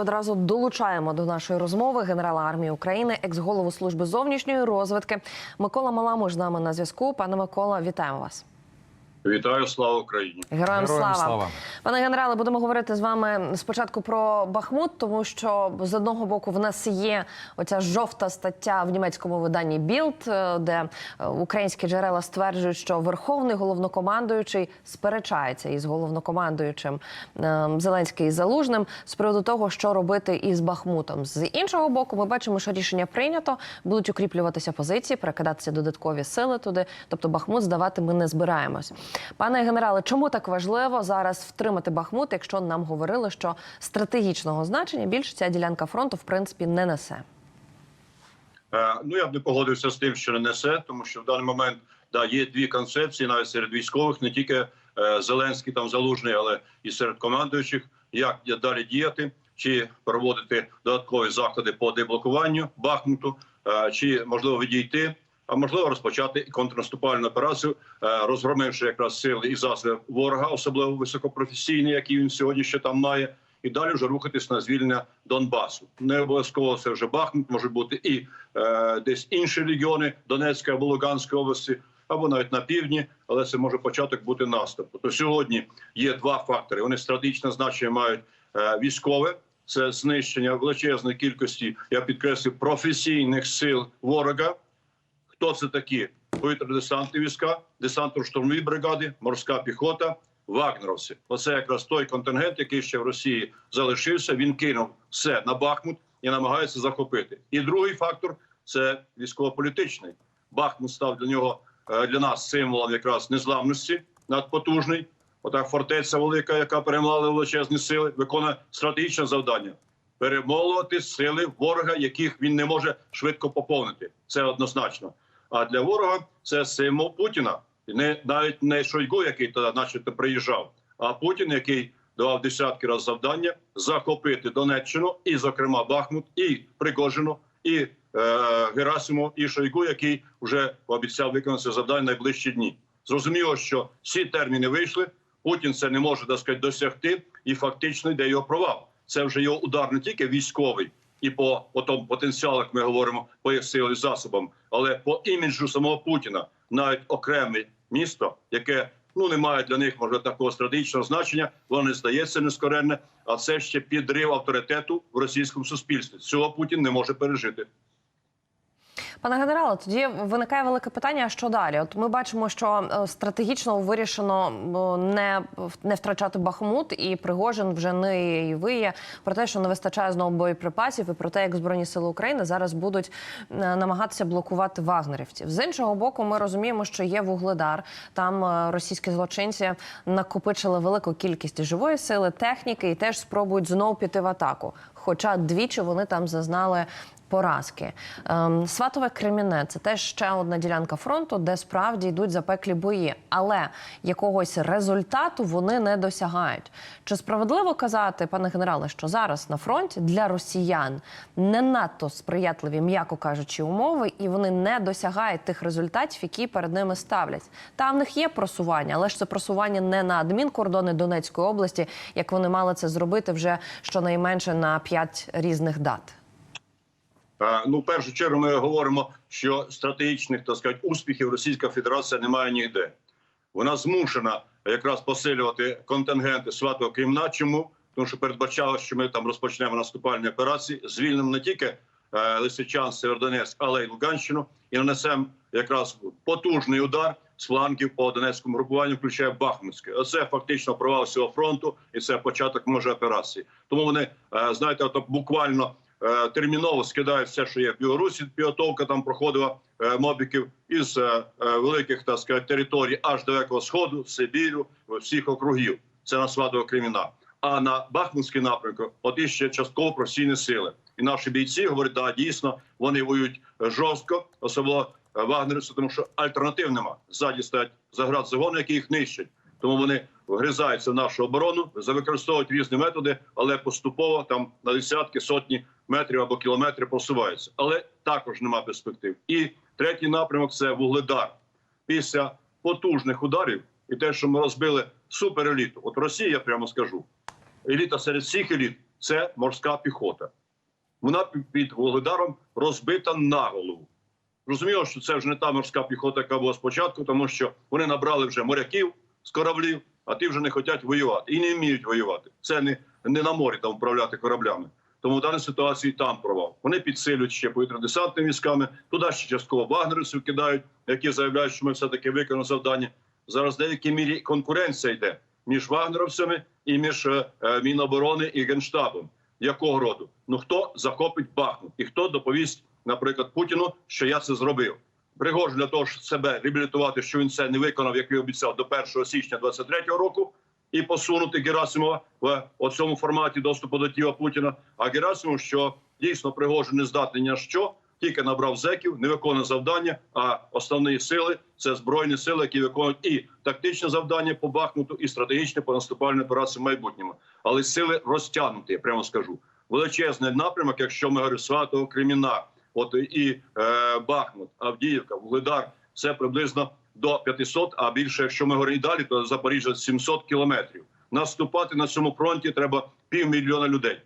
Одразу долучаємо до нашої розмови генерала армії України, екс-голову служби зовнішньої розвитки Микола Маламуш з нами на зв'язку. Пане Микола, вітаємо вас. Вітаю, слава Україні! Героям, Героям слава. слава. пане генерале. Будемо говорити з вами спочатку про Бахмут, тому що з одного боку в нас є оця жовта стаття в німецькому виданні Білд, е, де е, українські джерела стверджують, що верховний головнокомандуючий сперечається із головнокомандуючим е, Зеленський і Залужним з приводу того, що робити із Бахмутом. З іншого боку, ми бачимо, що рішення прийнято, будуть укріплюватися позиції, перекидатися додаткові сили туди. Тобто Бахмут здавати ми не збираємось. Пане генерале, чому так важливо зараз втримати Бахмут, якщо нам говорили, що стратегічного значення більше ця ділянка фронту в принципі не несе? Е, ну я б не погодився з тим, що не несе, тому що в даний момент да є дві концепції, навіть серед військових, не тільки е, Зеленський там залужний, але і серед командуючих, як далі діяти, чи проводити додаткові заходи по деблокуванню Бахмуту, е, чи можливо відійти. А можливо розпочати контрнаступальну операцію, е, розгромивши якраз сили і засоби ворога, особливо високопрофесійні, які він сьогодні ще там має, і далі вже рухатись на звільнення Донбасу. Не обов'язково це вже Бахмут, може бути і е, десь інші регіони Донецької або Луганської області, або навіть на півдні, але це може початок бути наступу. То сьогодні є два фактори. Вони стратегічне значення мають е, військове. Це знищення величезної кількості, я підкреслю, професійних сил ворога. Хто це такі? Повітряно-десантні війська, десантно-штурмові бригади, морська піхота, вагнеровці. Оце якраз той контингент, який ще в Росії залишився. Він кинув все на Бахмут і намагається захопити. І другий фактор це військово-політичний. Бахмут став для нього е, для нас символом якраз незламності надпотужний. Отак фортеця велика, яка перемагала величезні сили, виконує стратегічне завдання перемолувати сили ворога, яких він не може швидко поповнити. Це однозначно. А для ворога це символ Путіна, І не навіть не Шойгу, який тоді, начебто, приїжджав, а Путін, який давав десятки разів завдання захопити Донеччину, і, зокрема, Бахмут, і Пригожину, і е, Герасимов, і Шойгу, який вже обіцяв виконати це завдання найближчі дні. Зрозуміло, що всі терміни вийшли. Путін це не може так сказати, досягти, і фактично йде його провал. Це вже його удар не тільки військовий і по, по тому потенціалу, як ми говоримо, по їх силі засобам, але по іміджу самого Путіна, навіть окреме місто, яке ну не має для них може такого стратегічного значення, воно не здається нескоренне, а це ще підрив авторитету в російському суспільстві. Цього Путін не може пережити. Пане генерале, тоді виникає велике питання: що далі? От ми бачимо, що е, стратегічно вирішено е, не, не втрачати Бахмут, і Пригожин вже не і виє про те, що не вистачає знову боєприпасів, і про те, як збройні сили України зараз будуть е, намагатися блокувати вагнерівців. З іншого боку, ми розуміємо, що є вугледар. Там російські злочинці накопичили велику кількість живої сили, техніки і теж спробують знову піти в атаку. Хоча двічі вони там зазнали поразки. Ем, Сватове Креміне це теж ще одна ділянка фронту, де справді йдуть запеклі бої, але якогось результату вони не досягають. Чи справедливо казати, пане генерале, що зараз на фронті для росіян не надто сприятливі, м'яко кажучи, умови, і вони не досягають тих результатів, які перед ними ставлять? Там в них є просування, але ж це просування не на адмінкордони Донецької області, як вони мали це зробити вже щонайменше на п'ять різних дат. Е, Ну, в першу чергу, ми говоримо, що стратегічних так сказати, успіхів Російська Федерація не має ніде. Вона змушена якраз посилювати контингенти Сватого Кремна. Чому? Тому що передбачало, що ми там розпочнемо наступальні операції, звільнимо не тільки е, Лисичан, Севердонецьк, але й Луганщину, і нанесемо якраз потужний удар з флангів по Донецькому групуванню, включає Бахмутське. Оце фактично провал всього фронту, і це початок може операції. Тому вони е, знаєте, ото буквально терміново скидають все, що є в Білорусі. Підготовка там проходила е, мобіків із е, е, великих так сказати, територій аж далекого сходу, Сибіру, всіх округів. Це на Сватого Креміна. А на Бахмутський напрямку от іще частково професійні сили. І наші бійці говорять, да, дійсно вони воюють жорстко, особливо е, вагнерівці, тому що альтернатив нема. Ззаді стоять заград загони, які їх нищать. Тому вони вгризаються в нашу оборону, використовують різні методи, але поступово там на десятки, сотні метрів або кілометрів просуваються. Але також нема перспектив. І третій напрямок це вугледар. Після потужних ударів і те, що ми розбили супереліту. От Росія, я прямо скажу, еліта серед всіх еліт це морська піхота. Вона під Вугледаром розбита на голову. Зрозуміло, що це вже не та морська піхота, яка була спочатку, тому що вони набрали вже моряків з кораблів, а ті вже не хочуть воювати і не вміють воювати. Це не, не на морі там управляти кораблями. Тому в даній ситуації там провал. Вони підсилюють ще повітряно-десантними військами, туди ще частково вагнерівців кидають, які заявляють, що ми все-таки виконали завдання. Зараз в деякій мірі конкуренція йде між вагнеровцями і між е, е, Міноборони і Генштабом. Якого роду? Ну хто захопить Бахмут? І хто доповість, наприклад, Путіну, що я це зробив? Пригожин для того, щоб себе реабілітувати, що він це не виконав, як і обіцяв, до 1 січня 23-го року, і посунути Герасимова в оцьому форматі доступу до тіла Путіна. А Герасимов, що дійсно Пригожин не здатний ні на що, тільки набрав зеків, не виконує завдання. А основні сили це збройні сили, які виконують і тактичне завдання по Бахмуту, і стратегічне по наступальній операції в майбутньому. Але сили розтягнуті, я прямо скажу. Величезний напрямок, якщо ми говоримо Сватого Креміна, от і е, Бахмут, Авдіївка, Вугледар, це приблизно до 500, а більше, якщо ми говоримо далі, то Запоріжжя 700 кілометрів. Наступати на цьому фронті треба півмільйона людей.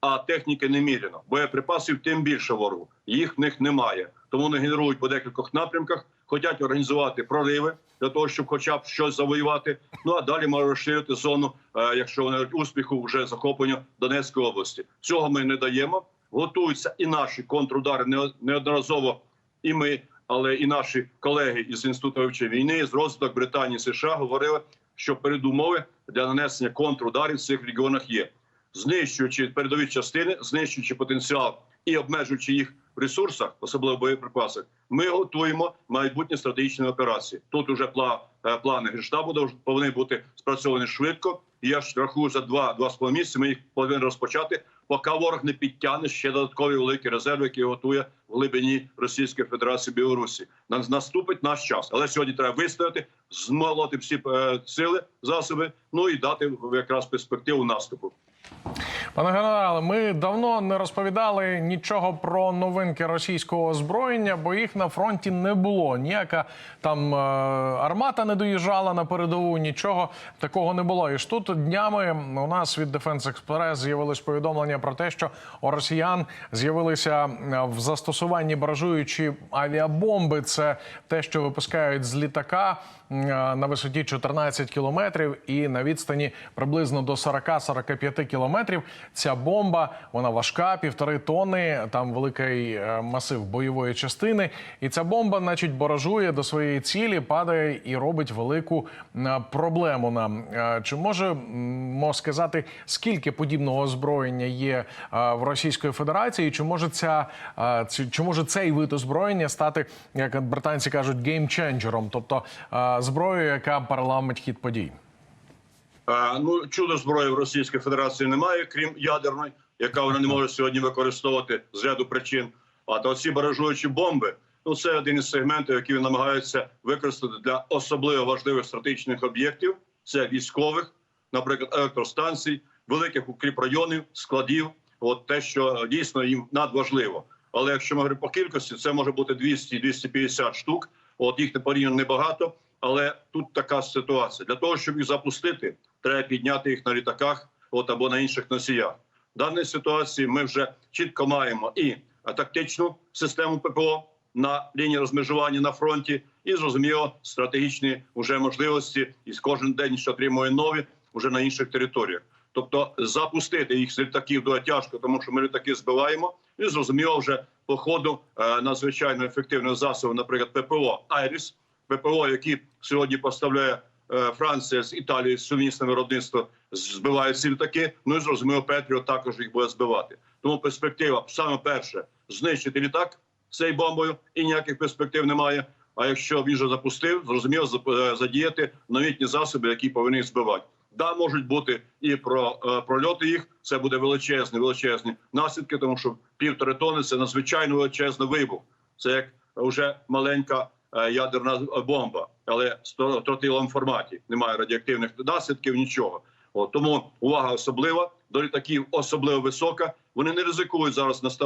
А техніки неміряно. Боєприпасів тим більше ворогу. Їх в них немає. Тому вони генерують по декількох напрямках, хочуть організувати прориви для того, щоб хоча б щось завоювати. Ну а далі можуть розширити зону, е, якщо вони успіху вже захопленню Донецької області. Цього ми не даємо. Готуються і наші контрудари неодноразово, і ми, але і наші колеги із інституту вивчення війни з розвиток Британії США говорили, що передумови для нанесення контрударів в цих регіонах є знищуючи передові частини, знищуючи потенціал і обмежуючи їх в ресурсах, особливо в боєприпасах, ми готуємо майбутні стратегічні операції. Тут уже пла, плани генштабу повинні бути спрацьовані швидко. Я ж рахую за два-два з половиною місяці. Ми їх повинні розпочати, поки ворог не підтягне ще додаткові великі резерви, які готує в глибині Російської Федерації Білорусі. На- Наступить наш час, але сьогодні треба вистояти, змолоти всі е, сили, засоби, ну і дати якраз перспективу наступу. Пане генерале, ми давно не розповідали нічого про новинки російського озброєння, бо їх на фронті не було. Ніяка там е, армата не доїжджала на передову, нічого такого не було. І ж тут днями у нас від Defense Express з'явилось повідомлення про те, що у росіян з'явилися е, в застосуванні баражуючі авіабомби. Це те, що випускають з літака е, на висоті 14 кілометрів і на відстані приблизно до 40-45 кілометрів. Ця бомба вона важка, півтори тонни. Там великий е, масив бойової частини. І ця бомба, значить, баражує до своєї цілі, падає і робить велику е, проблему нам. Е, Чи можемо сказати, скільки подібного озброєння є в Російської Федерації? Чи може ця чи може цей вид озброєння стати, як британці кажуть, геймченджером, тобто зброєю, яка переламить хід подій? Е, Ну, чудо зброї в Російській Федерації немає, крім ядерної, яка вона не може сьогодні використовувати з ряду причин. А то ці баражуючі бомби, ну це один із сегментів, які він намагається використати для особливо важливих стратегічних об'єктів. Це військових, наприклад, електростанцій, великих укріпрайонів, складів. От те, що дійсно їм надважливо. Але якщо ми говоримо по кількості, це може бути 200-250 штук. От їх не порівняно небагато. Але тут така ситуація. Для того, щоб їх запустити, треба підняти їх на літаках от, або на інших носіях. В даній ситуації ми вже чітко маємо і тактичну систему ППО на лінії розмежування на фронті, і зрозуміло стратегічні вже можливості, і кожен день що отримує нові вже на інших територіях. Тобто запустити їх з літаків дуже тяжко, тому що ми літаки збиваємо, і зрозуміло вже по ходу е, надзвичайно ефективного засобу, наприклад, ППО Айріс. ППО, які сьогодні поставляє е, Франція з Італією сумісне виробництво, збивають ці літаки. Ну і зрозуміло, Петріо також їх буде збивати. Тому перспектива саме перше знищити літак цією бомбою, і ніяких перспектив немає. А якщо він вже запустив, зрозуміло е, задіяти новітні засоби, які повинні збивати. Да, можуть бути і про е, прольоти їх. Це буде величезні, величезні наслідки, тому що півтори тони це надзвичайно величезний вибух. Це як вже маленька ядерна бомба, але в тротиловому форматі немає радіоактивних наслідків, нічого. От, тому увага особлива до літаків особливо висока. Вони не ризикують зараз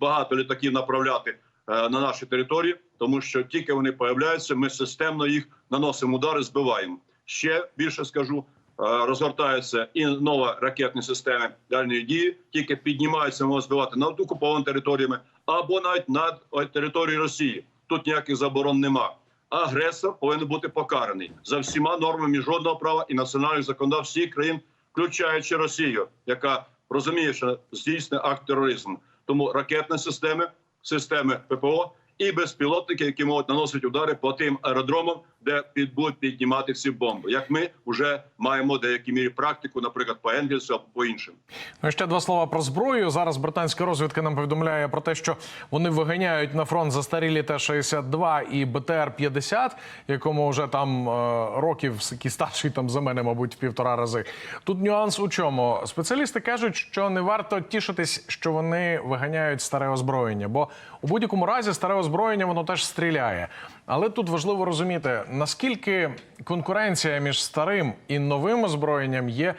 багато літаків направляти е, на наші території, тому що тільки вони появляються, ми системно їх наносимо удари, збиваємо. Ще більше скажу. розгортаються і нові ракетні системи дальньої дії, тільки піднімаються, можуть збивати над окупованими територіями або навіть над е, територією Росії. Тут ніяких заборон нема. Агресор повинен бути покараний за всіма нормами міжнародного права і національних законодавств всіх країн, включаючи Росію, яка розуміє, що здійснює акт тероризму. Тому ракетні системи, системи ППО і безпілотники, які можуть наносити удари по тим аеродромам, де будуть піднімати ці бомби. Як ми вже маємо в деякій мірі практику, наприклад, по Енгельсу або по іншим. Ну, ще два слова про зброю. Зараз британська розвідка нам повідомляє про те, що вони виганяють на фронт застарілі Т-62 і БТР-50, якому вже там е, років старший там за мене, мабуть, півтора рази. Тут нюанс у чому? Спеціалісти кажуть, що не варто тішитись, що вони виганяють старе озброєння, бо у будь-якому разі старе озброєння воно теж стріляє. Але тут важливо розуміти, наскільки конкуренція між старим і новим озброєнням є,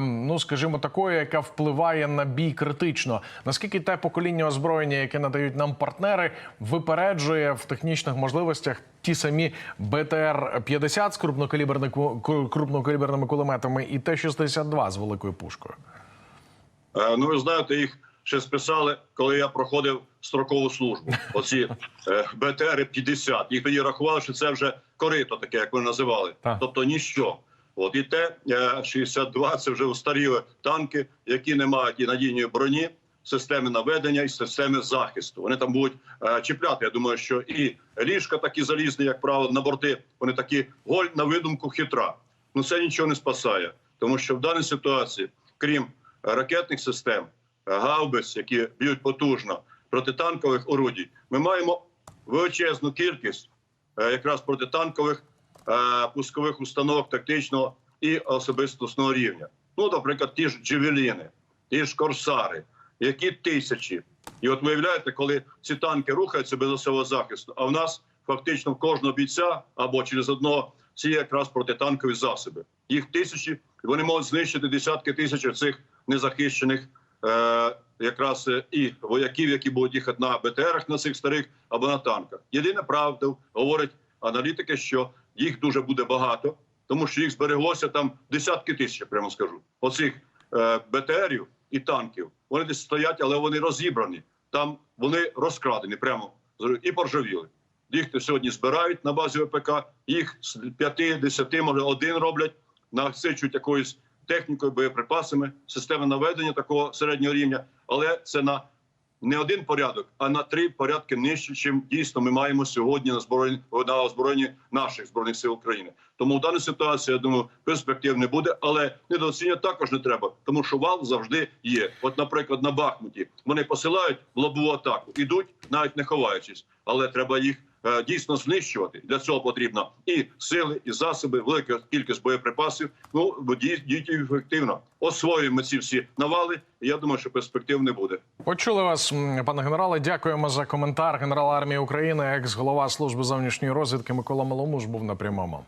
ну скажімо, такою, яка впливає на бій критично. Наскільки те покоління озброєння, яке надають нам партнери, випереджує в технічних можливостях ті самі БТР-50 з крупнокаліберними ку- кулеметами і Т-62 з великою пушкою. Е, Ну, ви знаєте, їх ще списали, коли я проходив строкову службу. Оці е, БТРи 50 Їх тоді рахували, що це вже корито, таке, як ви називали. Так. Тобто ніщо. От і те 62 це вже устаріли танки, які не мають і надійної броні, системи наведення і системи захисту. Вони там будуть е, чіпляти. Я думаю, що і ліжка такі залізні, як правило, на борти. Вони такі голь на видумку хитра. Ну це нічого не спасає, тому що в даній ситуації, крім е, ракетних систем, е, гаубиць, які б'ють потужно, протитанкових орудій, ми маємо величезну кількість е, якраз протитанкових е, пускових установок тактичного і особистосного рівня. Ну, наприклад, ті ж джевеліни, ті ж корсари, які тисячі. І от виявляєте, коли ці танки рухаються без особового захисту, а в нас фактично в кожного бійця або через одного ці якраз протитанкові засоби. Їх тисячі, і вони можуть знищити десятки тисяч цих незахищених якраз е, і вояків, які будуть їхати на БТРах на цих старих або на танках. Єдина правда говорить аналітики, що їх дуже буде багато, тому що їх збереглося там десятки тисяч, прямо скажу. Оцих е, БТРів і танків. Вони десь стоять, але вони розібрані. Там вони розкрадені прямо і поржавіли. Їх сьогодні збирають на базі ВПК, їх з 5-10, може один роблять, насичують якоюсь технікою, боєприпасами, системи наведення такого середнього рівня, але це на не один порядок, а на три порядки нижче, чим дійсно ми маємо сьогодні на збройні на озброєнні наших збройних сил України. Тому в даній ситуації я думаю, перспектив не буде, але недооцінювати також не треба, тому що вал завжди є. От, наприклад, на Бахмуті вони посилають в лобову атаку, ідуть навіть не ховаючись, але треба їх дійсно знищувати. Для цього потрібно і сили, і засоби, велика кількість боєприпасів. Ну діють ефективно. Освоюємо ці всі навали. І я думаю, що перспектив не буде. Почули вас, пане генерале. Дякуємо за коментар. Генерал армії України, екс-голова служби зовнішньої розвідки Микола Маломуж був на прямому.